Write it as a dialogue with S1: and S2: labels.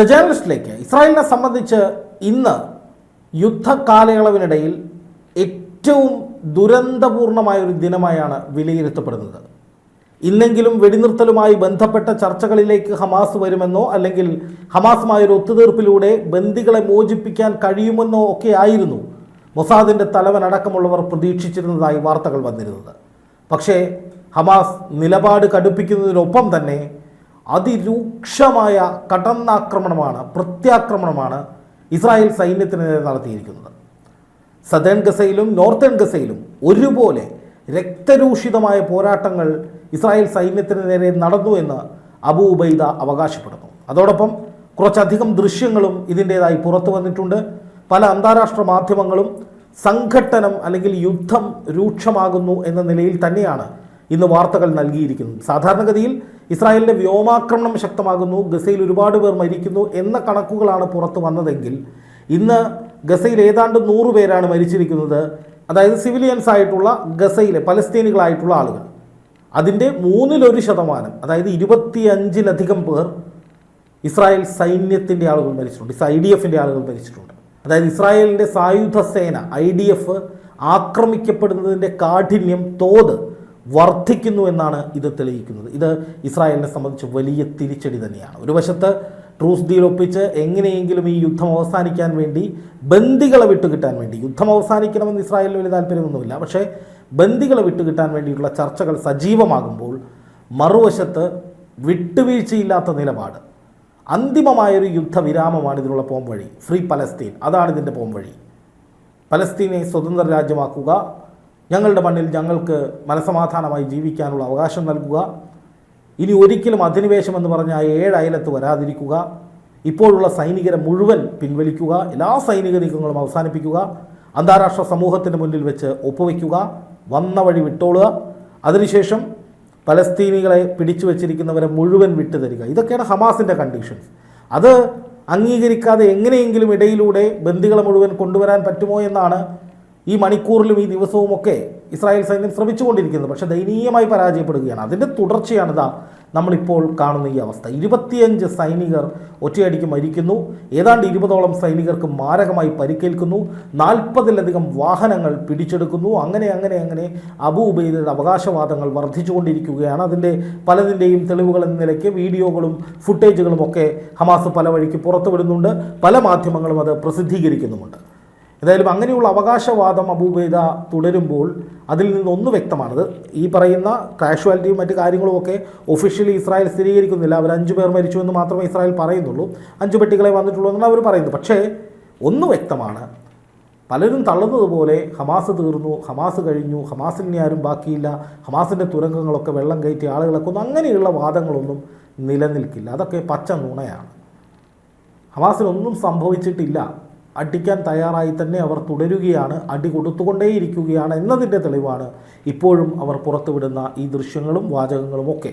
S1: The ജേർണലിസ്റ്റിലേക്ക് ഇസ്രായേലിനെ സംബന്ധിച്ച് ഇന്ന് യുദ്ധകാലയളവിനിടയിൽ ഏറ്റവും ദുരന്തപൂർണമായ ഒരു ദിനമായാണ് വിലയിരുത്തപ്പെടുന്നത്. ഇന്നെങ്കിലും വെടിനിർത്തലുമായി ബന്ധപ്പെട്ട ചർച്ചകളിലേക്ക് ഹമാസ് വരുമെന്നോ അല്ലെങ്കിൽ ഹമാസുമായ ഒരു ഒത്തുതീർപ്പിലൂടെ ബന്ദികളെ മോചിപ്പിക്കാൻ കഴിയുമെന്നോ ഒക്കെ ആയിരുന്നു മൊസാദിന്റെ തലവനടക്കമുള്ളവർ പ്രതീക്ഷിച്ചിരുന്നതായി വാർത്തകൾ വന്നിരുന്നത്. പക്ഷേ ഹമാസ് നിലപാട് കടുപ്പിക്കുന്നതിനൊപ്പം തന്നെ അതിരൂക്ഷമായ കടന്നാക്രമണമാണ് പ്രത്യാക്രമണമാണ് ഇസ്രായേൽ സൈന്യത്തിനെതിരെ നടത്തിയിരിക്കുന്നത്. സദേൺ ഗസയിലും നോർത്തേൺ ഗസയിലും ഒരുപോലെ രക്തരൂഷിതമായ പോരാട്ടങ്ങൾ ഇസ്രായേൽ സൈന്യത്തിന് നേരെ നടന്നു എന്ന് അബു ഉബൈദ അവകാശപ്പെടുന്നു. അതോടൊപ്പം കുറച്ചധികം ദൃശ്യങ്ങളും ഇതിന്റേതായി പുറത്തു വന്നിട്ടുണ്ട്. പല അന്താരാഷ്ട്ര മാധ്യമങ്ങളും സംഘട്ടനം അല്ലെങ്കിൽ യുദ്ധം രൂക്ഷമാകുന്നു എന്ന നിലയിൽ തന്നെയാണ് ഇന്ന് വാർത്തകൾ നൽകിയിരിക്കുന്നത് സാധാരണഗതിയിൽ ഇസ്രായേലിന്റെ വ്യോമാക്രമണം ശക്തമാകുന്നു. ഗസയിൽ ഒരുപാട് പേർ മരിക്കുന്നു എന്ന കണക്കുകളാണ് പുറത്തു വന്നതെങ്കിൽ ഇന്ന് ഗസയിൽ ഏതാണ്ട് നൂറ് പേരാണ് മരിച്ചിരിക്കുന്നത്. അതായത് സിവിലിയൻസ് ആയിട്ടുള്ള ഗസയിലെ പലസ്തീനികളായിട്ടുള്ള ആളുകൾ. അതിന്റെ മൂന്നിലൊരു ശതമാനം അതായത് ഇരുപത്തിയഞ്ചിലധികം പേർ ഇസ്രായേൽ സൈന്യത്തിന്റെ ആളുകൾ മരിച്ചിട്ടുണ്ട്. ഐ ഡി എഫിന്റെ ആളുകൾ മരിച്ചിട്ടുണ്ട്. അതായത് ഇസ്രായേലിന്റെ സായുധ സേന ഐ ഡി എഫ് ആക്രമിക്കപ്പെടുന്നതിന്റെ കാഠിന്യം തോത് വർദ്ധിക്കുന്നു എന്നാണ് ഇത് തെളിയിക്കുന്നത്. ഇത് ഇസ്രായേലിനെ സംബന്ധിച്ച് വലിയ തിരിച്ചടി തന്നെയാണ്. ഒരു വശത്ത് ട്രൂസ് ഡീൽ ഒപ്പിച്ച് എങ്ങനെയെങ്കിലും ഈ യുദ്ധം അവസാനിക്കാൻ വേണ്ടി ബന്ദികളെ വിട്ടുകിട്ടാൻ വേണ്ടി യുദ്ധം അവസാനിക്കണമെന്ന് ഇസ്രായേലിന് വലിയ താല്പര്യമൊന്നുമില്ല പക്ഷേ ബന്ദികളെ വിട്ടുകിട്ടാൻ വേണ്ടിയിട്ടുള്ള ചർച്ചകൾ സജീവമാകുമ്പോൾ മറുവശത്ത് വിട്ടുവീഴ്ചയില്ലാത്ത നിലപാട് അന്തിമമായൊരു യുദ്ധവിരാമമാണ് ഇതിനുള്ള പോംവഴി. ഫ്രീ പലസ്തീൻ അതാണ് ഇതിന്റെ പോംവഴി. പലസ്തീനെ സ്വതന്ത്ര രാജ്യമാക്കുക ഞങ്ങളുടെ മണ്ണിൽ ഞങ്ങൾക്ക് മനസമാധാനമായി ജീവിക്കാനുള്ള അവകാശം നൽകുക. ഇനി ഒരിക്കലും അധിനിവേശം എന്ന് പറഞ്ഞ ആ ഏഴ് അയലത്ത് വരാതിരിക്കുക. ഇപ്പോഴുള്ള സൈനികരെ മുഴുവൻ പിൻവലിക്കുക. എല്ലാ സൈനിക നീക്കങ്ങളും അവസാനിപ്പിക്കുക. അന്താരാഷ്ട്ര സമൂഹത്തിന് മുന്നിൽ വെച്ച് ഒപ്പുവെക്കുക വന്ന വഴി വിട്ടോളുക. അതിനുശേഷം പലസ്തീനികളെ പിടിച്ചു വച്ചിരിക്കുന്നവരെ മുഴുവൻ വിട്ടുതരിക. ഇതൊക്കെയാണ് ഹമാസിന്റെ കണ്ടീഷൻസ് അത് അംഗീകരിക്കാതെ എങ്ങനെയെങ്കിലും ഇടയിലൂടെ ബന്ദികളെ മുഴുവൻ കൊണ്ടുവരാൻ പറ്റുമോ എന്നാണ് ഈ മണിക്കൂറിലും ഈ ദിവസവുമൊക്കെ ഇസ്രായേൽ സൈന്യം ശ്രമിച്ചുകൊണ്ടിരിക്കുന്നത്. പക്ഷെ ദയനീയമായി പരാജയപ്പെടുകയാണ്. അതിന്റെ തുടർച്ചയാണ് ഇതാ നമ്മളിപ്പോൾ കാണുന്ന ഈ അവസ്ഥ. ഇരുപത്തിയഞ്ച് സൈനികർ ഒറ്റയടിക്ക് മരിക്കുന്നു. ഏതാണ്ട് ഇരുപതോളം സൈനികർക്ക് മാരകമായി പരിക്കേൽക്കുന്നു. നാൽപ്പതിലധികം വാഹനങ്ങൾ പിടിച്ചെടുക്കുന്നു. അങ്ങനെ അങ്ങനെ അങ്ങനെ അബു ഉബൈദയുടെ അവകാശവാദങ്ങൾ വർദ്ധിച്ചുകൊണ്ടിരിക്കുകയാണ്. അതിന്റെ പലതിന്റെയും തെളിവുകൾ എന്ന നിലയ്ക്ക് വീഡിയോകളും ഫുട്ടേജുകളും ഒക്കെ ഹമാസ് പല വഴിക്ക് പുറത്തുവിടുന്നുണ്ട്. പല മാധ്യമങ്ങളും അത് പ്രസിദ്ധീകരിക്കുന്നുമുണ്ട്. ഏതായാലും അങ്ങനെയുള്ള അവകാശവാദം അബൂബൈദ തുടരുമ്പോൾ അതിൽ നിന്നൊന്ന് വ്യക്തമാണത്. ഈ പറയുന്ന കാഷ്വാലിറ്റിയും മറ്റു കാര്യങ്ങളും ഒക്കെ ഒഫീഷ്യലി ഇസ്രായേൽ സ്ഥിരീകരിക്കുന്നില്ല. അവർ അഞ്ചു പേർ മരിച്ചു എന്ന് മാത്രമേ ഇസ്രായേൽ പറയുന്നുള്ളൂ. അഞ്ച് പെട്ടികളെ വന്നിട്ടുള്ളൂ എന്നാണ് അവർ പറയുന്നത്. പക്ഷേ ഒന്ന് വ്യക്തമാണ്. പലരും തള്ളുന്നതുപോലെ ഹമാസ് തീർന്നു ഹമാസ് കഴിഞ്ഞു ഹമാസിനെ ആരും ബാക്കിയില്ല ഹമാസിന്റെ തുരങ്കങ്ങളൊക്കെ വെള്ളം കയറ്റി ആളുകളെ കൊന്നു അങ്ങനെയുള്ള വാദങ്ങളൊന്നും നിലനിൽക്കില്ല. അതൊക്കെ പച്ച നുണയാണ്. ഹമാസിനൊന്നും സംഭവിച്ചിട്ടില്ല. അടിക്കാൻ തയ്യാറായി തന്നെ അവർ തുടരുകയാണ് അടി കൊടുത്തുകൊണ്ടേയിരിക്കുകയാണ് എന്നതിന്റെ തെളിവാണ് ഇപ്പോഴും അവർ പുറത്തുവിടുന്ന ഈ ദൃശ്യങ്ങളും വാചകങ്ങളും ഒക്കെ.